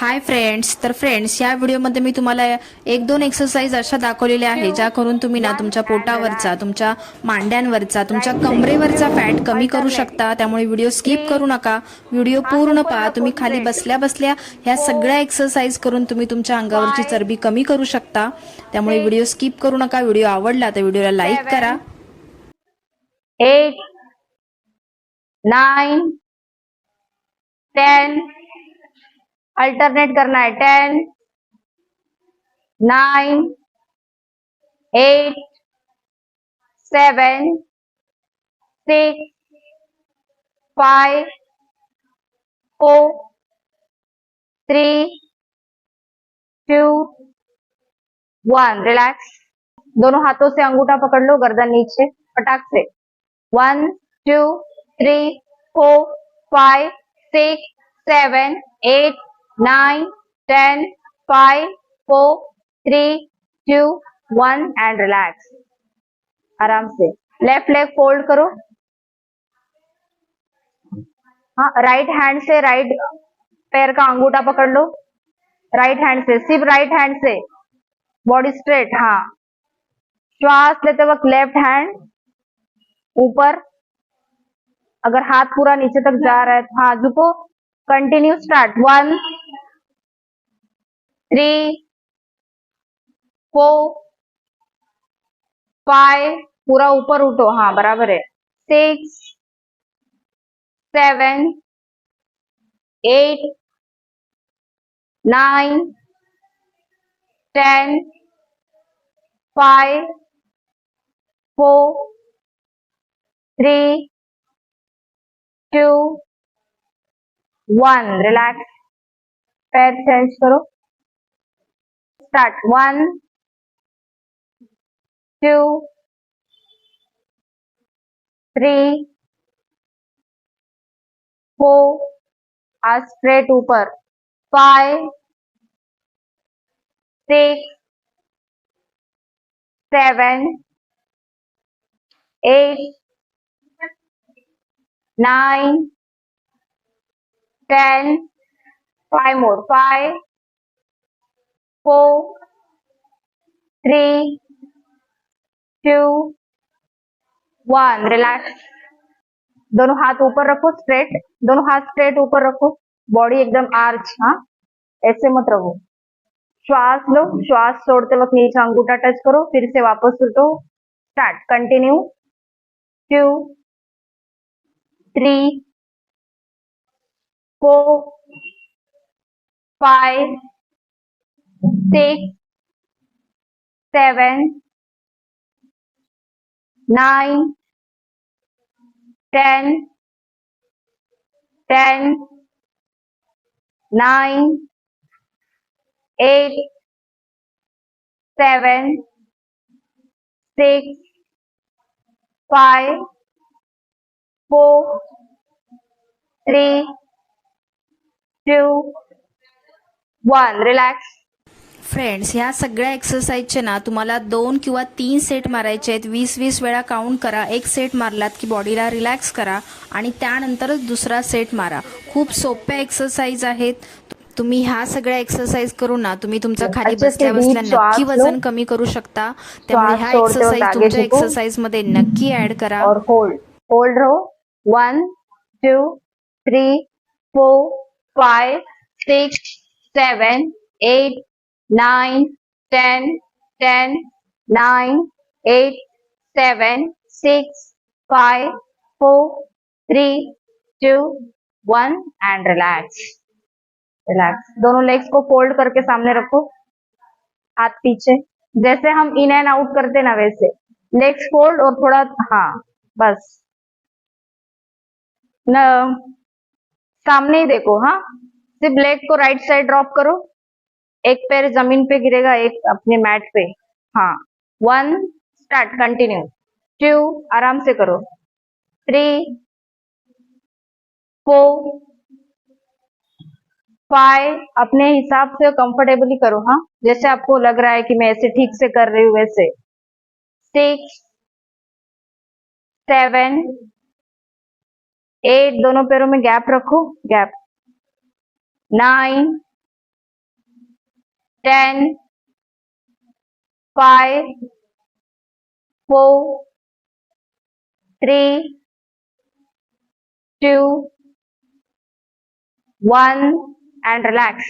हाय friends तर friends या व्हिडिओमध्ये मी तुम्हाला एक दोन एक्सरसाइज अशा दाखवलेल्या आहे ज्या करून तुम्ही ना तुमच्या पोटावरचा तुमच्या मांड्यांवरचा तुमच्या कमरेवरचा फॅट कमी करू शकता. त्यामुळे व्हिडिओ स्किप करू नका. व्हिडिओ पूर्ण पहा. तुम्ही खाली बसल्या बसल्या ह्या सगळ्या एक्सरसाइज करून तुम्ही तुमच्या अंगावरची चरबी कमी करू शकता. त्यामुळे व्हिडिओ स्किप करू नका. व्हिडिओ आवडला तर व्हिडिओला लाईक करा. एट नाईन टेन अल्टरनेट करना है. Ten nine eight seven six five four three two one relax दोनों हाथों से अंगूठा पकड़ लो, गर्दन नीचे पटाख से. One two three four five six seven eight nine, ten, five, four, three, two, one and relax आराम से। लेफ़्ट लेग फोल्ड करो। हाँ राइट हैंड से राइट पैर का अंगूठा पकड़ लो। राइट हैंड से, सिर्फ़ राइट हैंड से। बॉडी स्ट्रेट हाँ। श्वास लेते वक्त लेफ़्ट हैंड ऊपर। अगर हाथ पूरा नीचे तक जा रहा है हाँ झुको continue start one three four five पूरा ऊपर उठो। हाँ बराबर है। Six seven eight nine ten five four three two one Relax. पैर चेंज करो। start one two three four आज स्ट्रेट ऊपर five six seven eight nine, ten, five more, five, four, three, two, one. Relax. दोनों हाथ ऊपर रखो straight दोनों हाथ स्ट्रेट ऊपर रखो। बॉडी एकदम आर्च हाँ? ऐसे मत रहो। श्वास लो श्वास छोड़ते वक्त नीचे अंगूठा टच करो फिर से वापस उठो। Start continue two three four, five, six, seven, nine, ten, ten, nine, eight, seven, six, five, four, three, two, one. Relax. Friends ह्या सगळ्या एक्सरसाइजचे ना तुम्हाला दोन किंवा तीन सेट मारायचे आहेत. वीस वीस वेळा काउंट करा. एक सेट मारलात की बॉडीला रिलॅक्स करा आणि त्यानंतरच दुसरा सेट मारा. खूप सोप्या एक्सरसाइज आहेत. तुम्ही ह्या सगळ्या एक्सरसाइज करून ना तुम्ही तुमचं खाली बसल्या बसल्या नक्की. वजन कमी करू शकता. त्यामुळे ह्या एक्सरसाइज आगे तुमच्या. एक्सरसाइजमध्ये नक्की ऍड करा. होल्ड होल्ड रहो one two three four five six seven eight nine, ten ten, nine, eight, seven, six, five, four, three, two, one and relax relax दोनों लेग्स को फोल्ड करके सामने रखो। हाथ पीछे। जैसे हम इन एंड आउट करते ना वैसे। लेग्स फोल्ड और थोड़ा हाँ बस। न, सामने ही देखो हाँ। सिर्फ़ लेग को राइट साइड ड्रॉप करो। एक पैर ज़मीन पे गिरेगा, एक अपने मैट पे। हाँ। वन स्टार्ट कंटिन्यू टू आराम से करो। थ्री फोर फाइव अपने हिसाब से कंफर्टेबली करो। हाँ। जैसे आपको लग रहा है कि मैं ऐसे ठीक से कर रही हूँ वैसे। सिक्स सेवन एट दोनों पैरों में गैप रखो। Gap nine 10, 5, 4, 3, 2, 1 and relax.